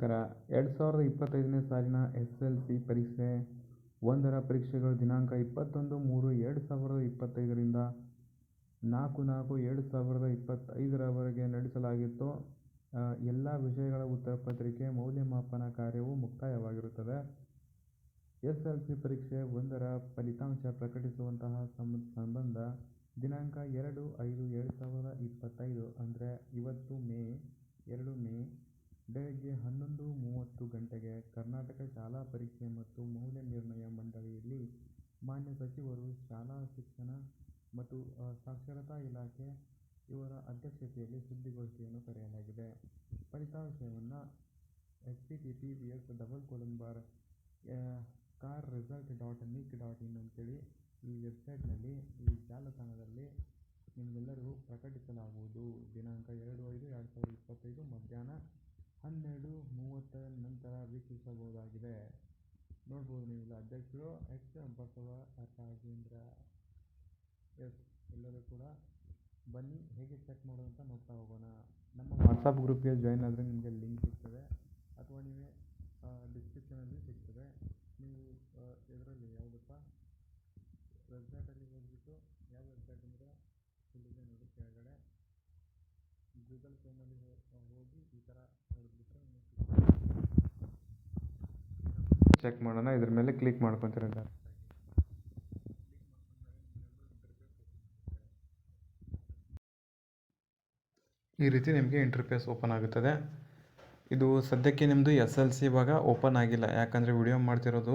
ನಮಸ್ಕಾರ ಎರಡು ಸಾವಿರದ ಇಪ್ಪತ್ತೈದನೇ ಸಾಲಿನ ಎಸ್ ಎಲ್ ಸಿ ಪರೀಕ್ಷೆ ಒಂದರ ಪರೀಕ್ಷೆಗಳು ದಿನಾಂಕ ಇಪ್ಪತ್ತೊಂದು ಮೂರು ಎರಡು ಸಾವಿರದ ಇಪ್ಪತ್ತೈದರಿಂದ ನಾಲ್ಕು ನಾಲ್ಕು ಎರಡು ಸಾವಿರದ ಇಪ್ಪತ್ತೈದರವರೆಗೆ ನಡೆಸಲಾಗಿತ್ತು. ಎಲ್ಲ ವಿಷಯಗಳ ಉತ್ತರ ಪತ್ರಿಕೆ ಮೌಲ್ಯಮಾಪನ ಕಾರ್ಯವು ಮುಕ್ತಾಯವಾಗಿರುತ್ತದೆ. ಎಸ್ ಎಲ್ ಸಿ ಪರೀಕ್ಷೆ ಒಂದರ ಫಲಿತಾಂಶ ಪ್ರಕಟಿಸುವಂತಹ ಸಂಬಂಧ ದಿನಾಂಕ ಎರಡು ಐದು ಎರಡು ಸಾವಿರದ ಇಪ್ಪತ್ತೈದು, ಅಂದರೆ ಇವತ್ತು ಮೇ, ಎರಡು ಮೇ ಬೆಳಗ್ಗೆ ಹನ್ನೊಂದು ಮೂವತ್ತು ಗಂಟೆಗೆ ಕರ್ನಾಟಕ ಶಾಲಾ ಪರೀಕ್ಷೆ ಮತ್ತು ಮೌಲ್ಯನಿರ್ಣಯ ಮಂಡಳಿಯಲ್ಲಿ ಮಾನ್ಯ ಸಚಿವರು ಶಾಲಾ ಶಿಕ್ಷಣ ಮತ್ತು ಸಾಕ್ಷರತಾ ಇಲಾಖೆ ಇವರ ಅಧ್ಯಕ್ಷತೆಯಲ್ಲಿ ಸುದ್ದಿಗೋಷ್ಠಿಯನ್ನು ಕರೆಯಲಾಗಿದೆ. ಫಲಿತಾಂಶವನ್ನು V S double colon bar bar car result dot nic dot in ಅಂತೇಳಿ ಈ ವೆಬ್ಸೈಟ್ನಲ್ಲಿ ಈ ಜಾಲತಾಣದಲ್ಲಿ ನಿಮಗೆಲ್ಲರಿಗೂ ಪ್ರಕಟಿಸಲಾಗುವುದು. ದಿನಾಂಕ ಎರಡು ಐದು ಎರಡು ಸಾವಿರದ ಇಪ್ಪತ್ತೈದು ಮಧ್ಯಾಹ್ನ ಹನ್ನೆರಡು ಮೂವತ್ತರ ನಂತರ ವೀಕ್ಷಿಸಬಹುದಾಗಿದೆ. ನೋಡ್ಬೋದು ನೀವು ಅಧ್ಯಕ್ಷರು ಎಚ್ ಬಸವ ರಾಜೇಂದ್ರ ಎಸ್ ಎಲ್ಲರೂ ಕೂಡ ಬನ್ನಿ, ಹೇಗೆ ಚೆಕ್ ಮಾಡೋದು ಅಂತ ನೋಡ್ತಾ ಹೋಗೋಣ. ನಮ್ಮ ವಾಟ್ಸಪ್ ಗ್ರೂಪ್ಗೆ ಜಾಯ್ನ್ ಆದರೆ ನಿಮಗೆ ಲಿಂಕ್ ಸಿಗ್ತದೆ. ಅಥವಾ ನೀವೇ ಡಿಸ್ಕ್ರಿಪ್ಷನಲ್ಲಿ ಸಿಗ್ತದೆ. ನೀವು ಇದರಲ್ಲಿ ಯಾವುದಪ್ಪ? ವೆಬ್ಸೈಟಲ್ಲಿ ಹೋಗ್ಬಿಟ್ಟು ಯಾವ ವೆಬ್ಸೈಟ್ ಅಂದರೆ ಇಲ್ಲಿದೆ ನೋಡಿ ಕೆಳಗಡೆ ಗೂಗಲ್ ಪೇನಲ್ಲಿ ಹೋಗಿ ಈ ಥರ ಚೆಕ್ ಮಾಡೋಣ, ಇದ್ರ ಮೇಲೆ ಕ್ಲಿಕ್ ಮಾಡ್ಕೊತೀರ ಈ ರೀತಿ ನಿಮಗೆ ಇಂಟರ್ಫೇಸ್ ಓಪನ್ ಆಗುತ್ತದೆ. ಇದು ಸದ್ಯಕ್ಕೆ ನಿಮ್ಮದು ಎಸ್ ಎಲ್ ಸಿ ಇವಾಗ ಓಪನ್ ಆಗಿಲ್ಲ. ಯಾಕಂದರೆ ವಿಡಿಯೋ ಮಾಡ್ತಿರೋದು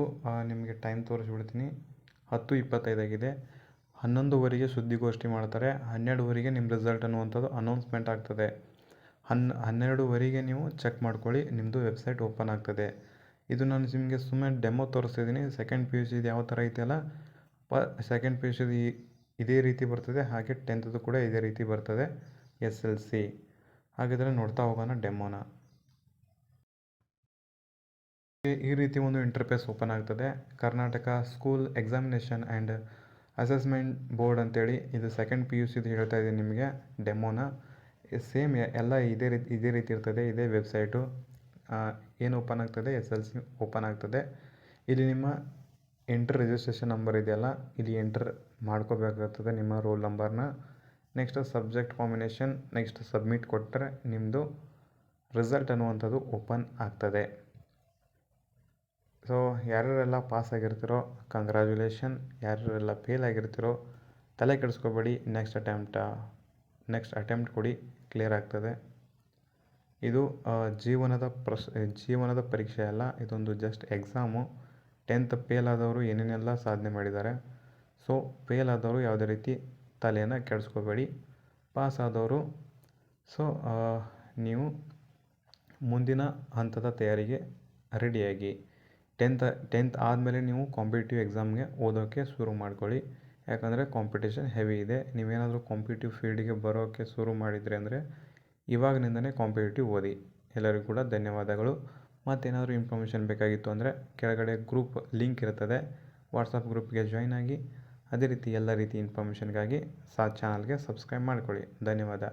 ನಿಮಗೆ ಟೈಮ್ ತೋರಿಸ್ಬಿಡ್ತೀನಿ. ಹತ್ತು ಇಪ್ಪತ್ತೈದಾಗಿದೆ ಹನ್ನೊಂದುವರೆಗೆ ಸುದ್ದಿಗೋಷ್ಠಿ ಮಾಡ್ತಾರೆ, ಹನ್ನೆರಡುವರೆಗೆ ನಿಮ್ಮ ರಿಸಲ್ಟ್ ಅನ್ನುವಂಥದ್ದು ಅನೌನ್ಸ್ಮೆಂಟ್ ಆಗ್ತದೆ. ಹನ್, ಹನ್ನೆರಡುವರೆಗೆ ನೀವು ಚೆಕ್ ಮಾಡ್ಕೊಳ್ಳಿ ನಿಮ್ಮದು ವೆಬ್ಸೈಟ್ ಓಪನ್ ಆಗ್ತದೆ. ಇದು ನಾನು ನಿಮಗೆ ಸುಮ್ಮನೆ ಡೆಮೋ ತೋರಿಸ್ತಿದ್ದೀನಿ ಸೆಕೆಂಡ್ ಪಿ ಯು ಸಿದು ಯಾವ ಥರ ಐತೆಲ್ಲ ಪ ಸೆಕೆಂಡ್ ಪಿ ಯು ಸಿದು ಇದೇ ರೀತಿ ಬರ್ತದೆ, ಹಾಗೆ ಟೆಂತದ್ದು ಕೂಡ ಇದೇ ರೀತಿ ಬರ್ತದೆ ಎಸ್ ಎಲ್ ಸಿ ಹಾಗಿದ್ರೆ ನೋಡ್ತಾ ಹೋಗೋಣ ಡೆಮೋನ ಈ ರೀತಿ ಒಂದು ಇಂಟರ್ಫೇಸ್ ಓಪನ್ ಆಗ್ತದೆ. Karnataka school examination and assessment board ಅಂತೇಳಿ ಇದು ಸೆಕೆಂಡ್ ಪಿ ಯು ಸಿದು ಹೇಳ್ತಾ ಇದ್ದೀನಿ ನಿಮಗೆ, ಡೆಮೋನ. ಸೇಮ್ ಎಲ್ಲ ಇದೇ ರೀತಿ ಇದೇ ರೀತಿ ಇರ್ತದೆ, ಇದೇ ವೆಬ್ಸೈಟು ಏನು ಓಪನ್ ಆಗ್ತದೆ? ಎಸ್ ಎಲ್ ಸಿ ಓಪನ್ ಆಗ್ತದೆ. ಇಲ್ಲಿ ನಿಮ್ಮ ಎಂಟ್ರ್ ರಿಜಿಸ್ಟ್ರೇಷನ್ ನಂಬರ್ ಇದೆಯಲ್ಲ, ಇಲ್ಲಿ ಎಂಟ್ರ್ ಮಾಡ್ಕೋಬೇಕಾಗ್ತದೆ ನಿಮ್ಮ ರೋಲ್ ನಂಬರ್ನ next subject combination next submit ಕೊಟ್ಟರೆ ನಿಮ್ಮದು ರಿಸಲ್ಟ್ ಅನ್ನುವಂಥದ್ದು ಓಪನ್ ಆಗ್ತದೆ. ಸೊ ಯಾರ್ಯಾರೆಲ್ಲ ಪಾಸ್ ಆಗಿರ್ತೀರೋ ಕಂಗ್ರ್ಯಾಜುಲೇಷನ್ ಯಾರ್ಯಾರೆಲ್ಲ ಫೇಲ್ ಆಗಿರ್ತೀರೋ, ತಲೆ ಕೆಡಿಸ್ಕೋಬೇಡಿ ನೆಕ್ಸ್ಟ್ ಅಟೆಂಪ್ಟ ನೆಕ್ಸ್ಟ್ ಅಟೆಂಪ್ಟ್ ಕೊಡಿ ಕ್ಲಿಯರ್ ಆಗ್ತದೆ. ಇದು ಜೀವನದ ಪ್ರಶ್ ಜೀವನದ ಪರೀಕ್ಷೆ ಅಲ್ಲ, ಇದೊಂದು ಜಸ್ಟ್ ಎಕ್ಸಾಮು ಟೆಂತ್ ಫೇಲ್ ಆದವರು ಏನೇನೆಲ್ಲ ಸಾಧನೆ ಮಾಡಿದ್ದಾರೆ. ಸೊ ಫೇಲ್ ಆದವರು ಯಾವುದೇ ರೀತಿ ತಲೆಯನ್ನು ಕೆಡಿಸ್ಕೋಬೇಡಿ. ಪಾಸ್ ಆದವರು ಸೊ ನೀವು ಮುಂದಿನ ಹಂತದ ತಯಾರಿಗೆ ರೆಡಿಯಾಗಿ ಟೆಂತ್ ಟೆಂತ್ ಆದಮೇಲೆ ನೀವು ಕಾಂಪಿಟೇಟಿವ್ ಎಕ್ಸಾಮ್ಗೆ ಓದೋಕ್ಕೆ ಶುರು ಮಾಡ್ಕೊಳ್ಳಿ. ಯಾಕಂದರೆ ಕಾಂಪಿಟೇಷನ್ ಹೆವಿ ಇದೆ. ನೀವೇನಾದರೂ ಕಾಂಪಿಟೇಟಿವ್ ಫೀಲ್ಡಿಗೆ ಬರೋಕ್ಕೆ ಶುರು ಮಾಡಿದರೆ ಅಂದರೆ ಇವಾಗಿನಿಂದಲೇ ಕಾಂಪಿಟೇಟಿವ್ ಓದಿ. ಎಲ್ಲರಿಗೂ ಕೂಡ ಧನ್ಯವಾದಗಳು. ಮತ್ತೇನಾದರೂ ಇನ್ಫಾರ್ಮೇಷನ್ ಬೇಕಾಗಿತ್ತು ಅಂದರೆ ಕೆಳಗಡೆ ಗ್ರೂಪ್ ಲಿಂಕ್ ಇರ್ತದೆ ವಾಟ್ಸಪ್ ಗ್ರೂಪ್ಗೆ ಜಾಯ್ನ್ ಆಗಿ. ಅದೇ ರೀತಿ ಎಲ್ಲ ರೀತಿ ಇನ್ಫಾರ್ಮೇಷನ್ಗಾಗಿ ಸಾ ಚಾನಲ್ಗೆ ಸಬ್ಸ್ಕ್ರೈಬ್ ಮಾಡ್ಕೊಳ್ಳಿ. ಧನ್ಯವಾದ.